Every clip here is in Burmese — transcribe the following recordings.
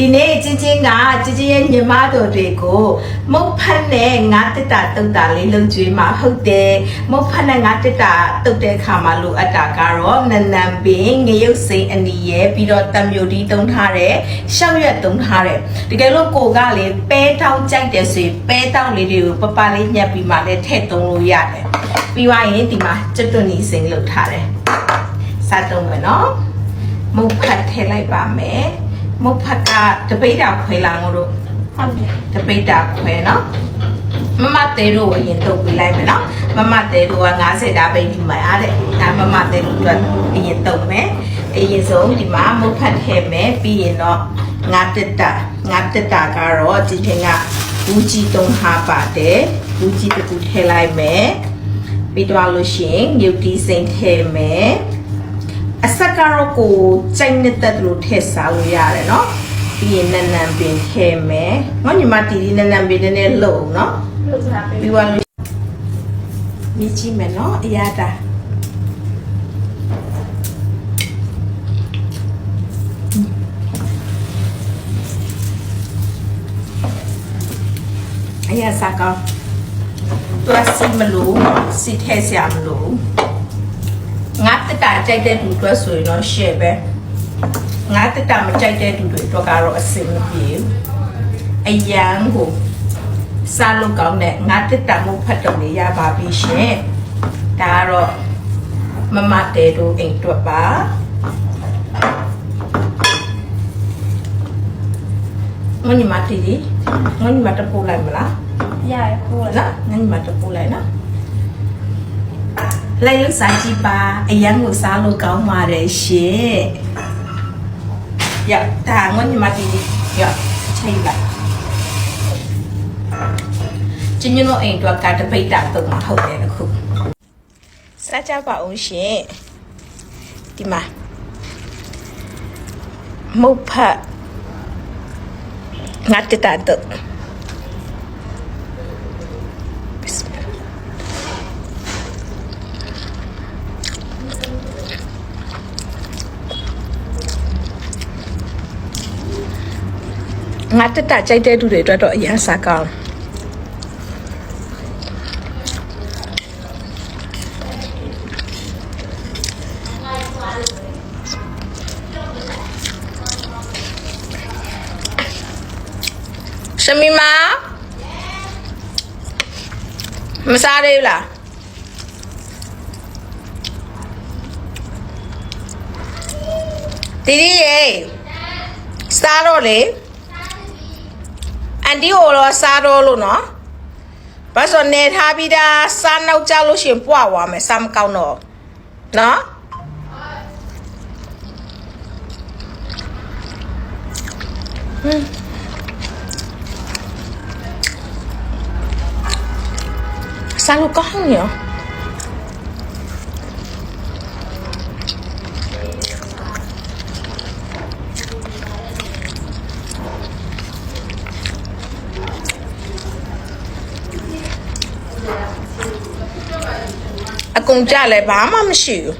ဒီနေ့ချင်းချင်းကချင်းချင်းရဲ့ညီမတော်တွေကိုမုတ်ဖက်နဲ့ငါတက်တာတုတ်တာလေးလုံကျွေးမှာဟုတ်တယ်မုတ်ဖက်နဲ့ငါတက်တာတုတ်တဲ့ခါမှာလိုအပ်တာကတော့နနံပင်ငရုတ်စိန်အနီရဲ့ပြီးတော့တံမြူတီတုံးထားတဲ့ရှောက်ရွက်တုံးထားတဲ့တကယ်လို့ကိုကလေပဲတောင်းကြိုက်တယ်ဆိုရင်ပဲတောင်းလေးတွေကိုပပလေးညက်ပြီးမှလည်းထည့်သုံးလို့ရတယ်ပြီးသွားရင်ဒီမှာကျွတ်တွနီစိန်လုပ်ထားတယ်စတုံးမယ်နော်မုတ်ဖတ်ထည့်လိုက်ပါမယ် မုတ်ဖတ်ကတပိတ်တာခွဲလာငို့တို့ဟုတ်တယ်တပိတ်တာခွဲနော်မမတဲတို့အရင်တုတ်ပြလိုက်မယ်နော်မမတဲတို့က90တာပိတ်ဒီမှာရတဲ့ဒါမမတဲတို့အတွက်အရင်တုတ်မယ်အရင်ဆုံးဒီမှာမုတ်ဖတ်ထည့်မယ်ပြီးရင်တော့ငါတက်တာငါတက်တာကတော့ဒီပြင်ကဘူးကြီးတုံးဟာပါတယ်ဘူးကြီးတစ်ခုထည့်လိုက်မယ်ပြီးတော့လို့ရှိရင်မြုပ်တီးစိမ်ထည့်မယ် အဆက်ကတော့ကိုကြိုက်နေတဲ့သူလို့ထည့်စားလို့ရတယ်เนาะပြီးရင်နန်နန်ပင်ထည့်မယ်ငေါညီမတီတီနန်နန်ပင်တည်းနဲ့လှုပ်เนาะ လို့စားပေး ပြီးသွားလို့မြည်ကြည့်မယ်เนาะအရာတာအရာစားကောင်းသူကစီမလို့စီထည့်စရာမလို့ ငါ တက်တာကြိုက်တဲ့သူအတွက်ဆိုရင်တော့ share ပဲငါတက်တာမကြိုက်တဲ့သူတွေအတွက်ကတော့အဆင်မပြေဘူးအရန်ကိုစားလို့ကောင်းတဲ့ငါတက်တာမှုဖတ်တော့နေရပါပြီရှင်ဒါကတော့မမတဲတို့အိမ်အတွက်ပါငါညီမတီတီငါညီမတပို့လိုက်မလားရရဟုတ်လားနော်ငါညီမတပို့လိုက်နော် လိုက်လို့စားကြည့်ပါအရန်ကိုစားလို့ကောင်းပါတယ်ရှင်ရဒါငါညီမတီတီရချိတ်လိုက်ကျင်းညတို့အိမ်အတွက်ကတပိတ်တာတုံးမှာဟုတ်တယ်အခုစားကြပါအောင်ရှင်ဒီမှာမုတ်ဖတ်ငါတက်တာတော့ ငါတက်တာကြိုက်တဲ့သူတွေအတွက်တော့အရင်စားကောင်းရှမီမာမစားရဘူးလားတီတီရေစားတော့လေ အန်တီကိုတော့စားတော့လို့နော်ဘာလို့နေထားပြီးသားစားနောက်ကြလို့ရှရင်ပွားသွားမယ်စားမကောင်းတော့နော်ဟွန်းစားလို့ကောင်း ကုန်ကြလဲဘာမှမရှိဘူး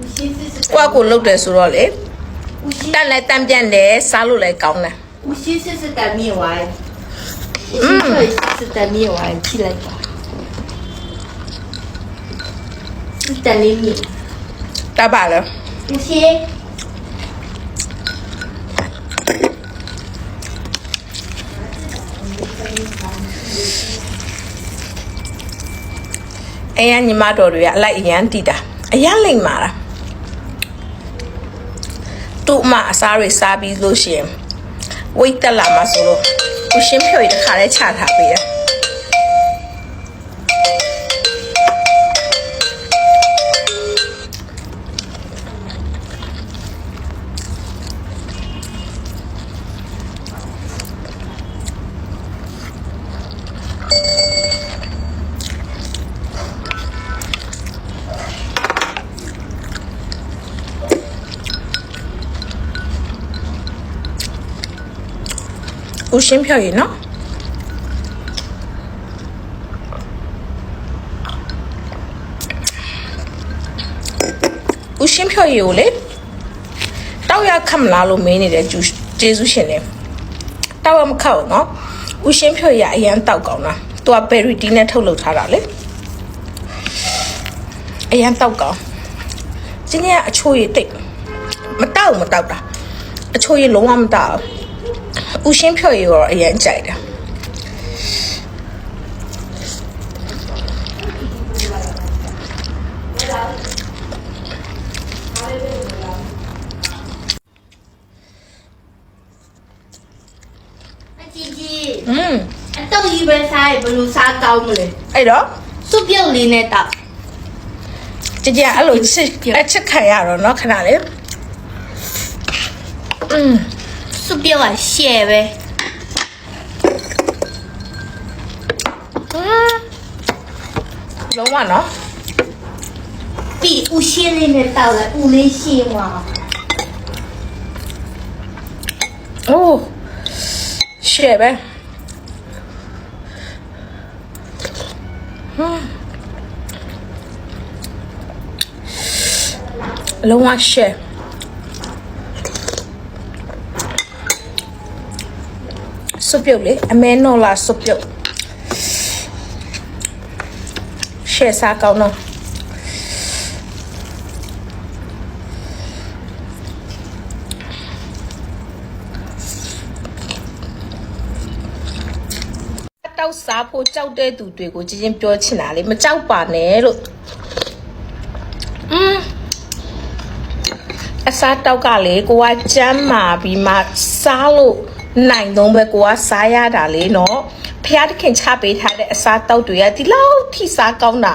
无锡这是 ကိုယ့်အကိုလုတ်တယ်ဆိုတော့လေ 无锡 တက်လဲတန့်ပြန့်တယ်စားလို့လည်းကောင်းတယ် 无锡这是擀面丸，无锡这里是擀面丸，起来吧。是擀面面， တတ်ပါလေ 无锡 အဲရညီမတော်တွေကအလိုက်အရန်တီတာအရန်လိမ့်မာတာသူ့အမအစားတွေစားပြီးလို့ရှိရင်ဝိတ်တက်လာမှာဆိုလို့ကိုရှင်းဖြိုရတခါလဲချထားပေးတယ် ကိုရှင်းဖြိုရနော်ကိုရှင်းဖြိုရကိုလေတောက်ရခတ်မလားလို့မင်းနေတဲ့ကျူကျေးဇူးရှင်တယ်တောက်ရမခောက်နော်ဦးရှင်းဖြွေရအရန်တောက်ကောင်းတာသူကဘယ်ရီတီနဲ့ထုတ်လုပ်ထားတာလေအရန်တောက်ကောင်းကျင်းကအချိုးရတိတ်မတောက်မတောက်တာအချိုးရလုံးဝမတောက် ဦးရှင်းဖြွေရတော့အရန်ကြိုက်တယ် အကြီးကြီး อืม အတော့ကြီးပဲစားရင်ဘယ်လိုစားကောင်းမလဲ အဲ့တော့ စုပ်ပြုတ်လေးနဲ့တောက် ကြကြအဲ့လိုချစ်အချစ်ခံရတော့เนาะခဏလေးอืม subiamo assieme. Lo buono? Sì, uscire nel tavola, uno insieme. Oh, sceve. Mm. Lo vuoi scevere? စုပ်ပြုတ်လေအမဲနော်လာစုပ်ပြုတ်ရှယ်စားကောင်းတော့တောက်စားဖို့ကြောက်တဲ့သူတွေကိုချင်းချင်းပြောချင်တာလေမကြောက်ပါနဲ့လို့อืมအစားတောက်ကလေကိုကကြမ်းမာပြီးမှစားလို့ နိုင်တော့ပဲကိုကစားရတာလေနော်ဖះတခင်ချပေးထားတဲ့အစားတောက်တွေကဒီလောက်ထိစားကောင်းတာ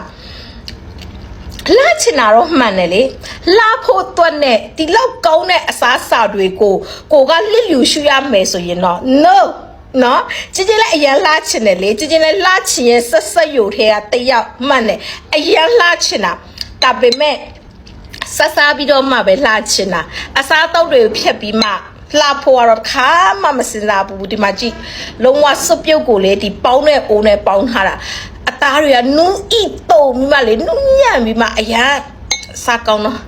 လာချင်တာတော့မှန်တယ်လေလာဖို့တွက်နဲ့ဒီလောက်ကောင်းတဲ့အစားအစာတွေကိုကိုကလစ်လျူရှူရမယ်ဆိုရင်တော့ no နော်ကြည်ကြည်လည်းအရန်လှချင်တယ်လေကြည်ကြည်လည်းလှချင်ရဲ့ဆက်ဆက်ယိုထဲကတယောက်မှန်တယ်အရန်လှချင်တာဒါပေမဲ့ဆက်စားပြီးတော့မှပဲလှချင်တာအစားအသောက်တွေကိုဖြတ်ပြီးမှ လှဖို့ကတော့ခါမှမစင်စားဘူးဒီမှာကြည့်လုံးဝစွပ်ပြုတ်ကိုလေဒီပေါင်းတဲ့အိုးနဲ့ပေါင်းထားတာအသားတွေကနူးဤတုံပြီးမှလေနူးညံ့ပြီးမှအရန်စားကောင်းတော့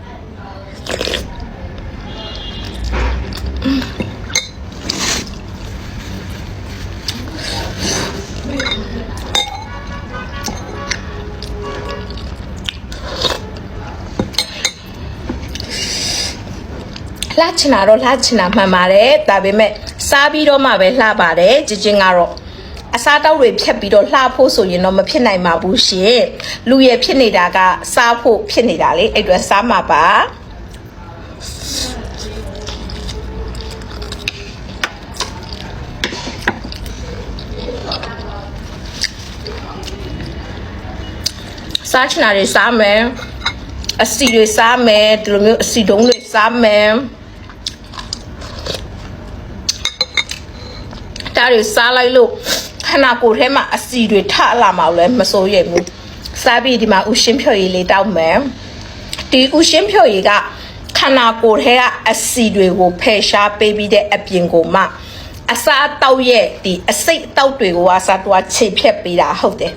လှချင်တာတော့လှချင်တာမှန်ပါတယ်ဒါပေမဲ့စားပြီးတော့မှပဲလှပါတယ်ကြင်ကျင်ကတော့အစားတောက်တွေဖြတ်ပြီးတော့လှဖို့ဆိုရင်တော့မဖြစ်နိုင်ပါဘူးရှင်လူရဲ့ဖြစ်နေတာကစားဖို့ဖြစ်နေတာလေအဲ့အတွက်စားမှာပါစားချင်တာတွေစားမယ်အစီတွေစားမယ်ဒီလိုမျိုးအစီတုံးတွေစားမယ် ဒါတွေစားလိုက်လို့ခန္ဓာကိုယ်ထဲမှာအစီတွေထလာမှာလည်းမစိုးရိမ်ဘူးစားပြီးဒီမှာဥရှင်းဖြော်ရည်လေးတောက်မယ်ဒီဥရှင်းဖြော်ရည်ကခန္ဓာကိုယ်ထဲကအစီတွေကိုဖယ်ရှားပေးပြီးတဲ့အပြင်ကိုမှအစားအသောက်ရဲ့ဒီအစိတ်အသောက်တွေကိုအစားတွားခြေဖြတ်ပေးတာဟုတ်တယ်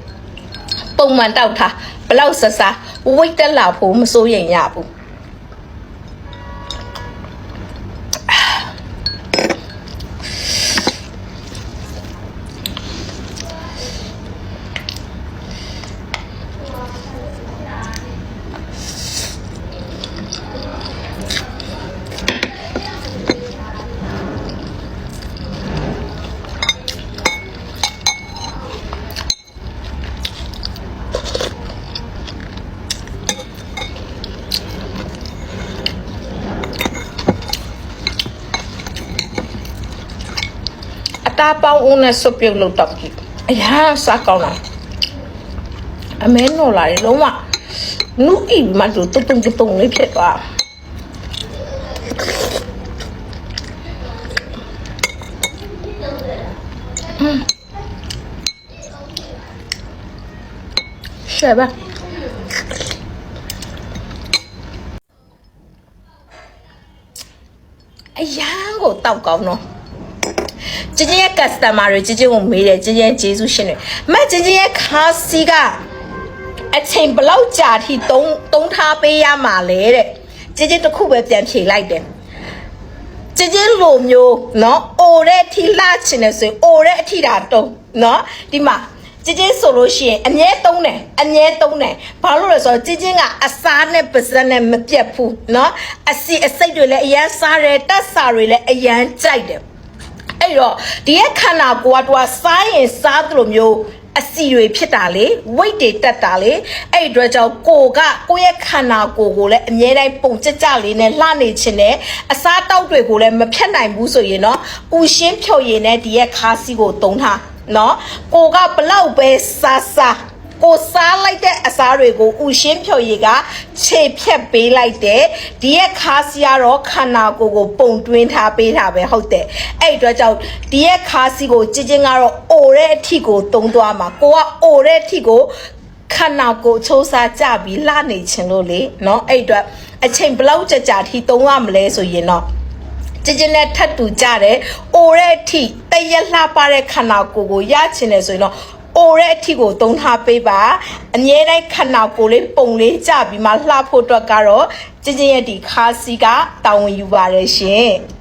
ပုံမှန်တောက်ထားဘလောက်ဆဆာဝိတ်တက်လာဖို့မစိုးရင်ရဘူး အသားပေါင်းဦးနဲ့ဆွပြုတ်လို့တောက်ကြည့်အရာစားကောင်းလာအမဲနော်လာတယ်လုံးဝနုအိမတို့တုံတုံတုံလေးဖြစ်သွားရှယ်ပါအရန်ကိုတောက်ကောင်းတော့ ကျင်းကျင်းရဲ့ customer တွေကျင်းကျင်းကိုမေးတယ်ကျင်းကျင်းကျေးဇူးရှင်တွေမကျင်းကျင်းရဲ့ခါစီကအချိန်ဘလောက်ကြာထိတုံးတုံးထားပေးရမှာလဲတဲ့ကျင်းကျင်းတစ်ခုပဲပြန်ဖြေလိုက်တယ် ကျင်းချင်းလိုမျိုးเนาะအိုတဲ့အထိလှချင်တယ်ဆိုရင်အိုတဲ့အထိတာတုံးเนาะဒီမှာကျင်းချင်းဆိုလို့ရှိရင်အမြဲသုံးတယ်အမြဲသုံးတယ်ဘာလို့လဲဆိုတော့ကျင်းချင်းကအစားနဲ့ပါစက်နဲ့မပြတ်ဘူးเนาะအစီအစိတ်တွေလည်းအရန်စားတယ်တက်စာတွေလည်းအရန်ကြိုက်တယ် အဲ့တော့ဒီရဲ့ခန္ဓာကိုယ်ကသူကစားရင်စားသလိုမျိုးအစီတွေဖြစ်တာလေ weight တွေတက်တာလေအဲ့ဒီအတွက်ကြောင့်ကိုကကိုယ့်ရဲ့ခန္ဓာကိုယ်ကိုလည်းအမြဲတမ်းပုံကြကြလေးနဲ့လှနေခြင်းနဲ့အစားတောက်တွေကိုလည်းမဖြတ်နိုင်ဘူးဆိုရင်တော့ဥရှင်းဖြုတ်ရည်နဲ့ဒီရဲ့ခါးစီကိုတုံးထားနော်ကိုကဘလောက်ပဲစားစား ကိုစားလိုက်တဲ့အစားတွေကိုဥရှင်းဖြုတ်ရည်ကခြေဖြတ်ပေးလိုက်တယ်ဒီရဲ့ခါးစီကတော့ခန္ဓာကိုယ်ကိုပုံတွင်းထားပေးတာပဲဟုတ်တယ်အဲ့ဒီအတွက်ကြောင့်ဒီရဲ့ခါးစီကိုကြည်ချင်းကတော့အိုတဲ့အထီကိုတုံးသွားမှာကိုကအိုတဲ့အထီကိုခန္ဓာကိုယ်ချိုးစားကြပြီးလှနေခြင်းလို့လေเนาะအဲ့ဒီအတွက်အချိန်ဘယ်လောက်ကြာကြာထိတုံးရမလဲဆိုရင်တော့ ကြည်ကျင်နဲ့ထပ်တူကြတယ်။အိုတဲ့အထိတရက်လှပတဲ့ခန္ဓာကိုယ်ကိုရချင်တယ်ဆိုရင်တော့ အိုတဲ့အထိကိုသုံးထားပေးပါအမြဲတမ်းခန္ဓာကိုယ်လေးပုံလေးကြပြီးမှလှဖို့အတွက်ကတော့ကြည်ကျင်ရဲ့ဒီခါစီကတာဝန်ယူပါရရှင်။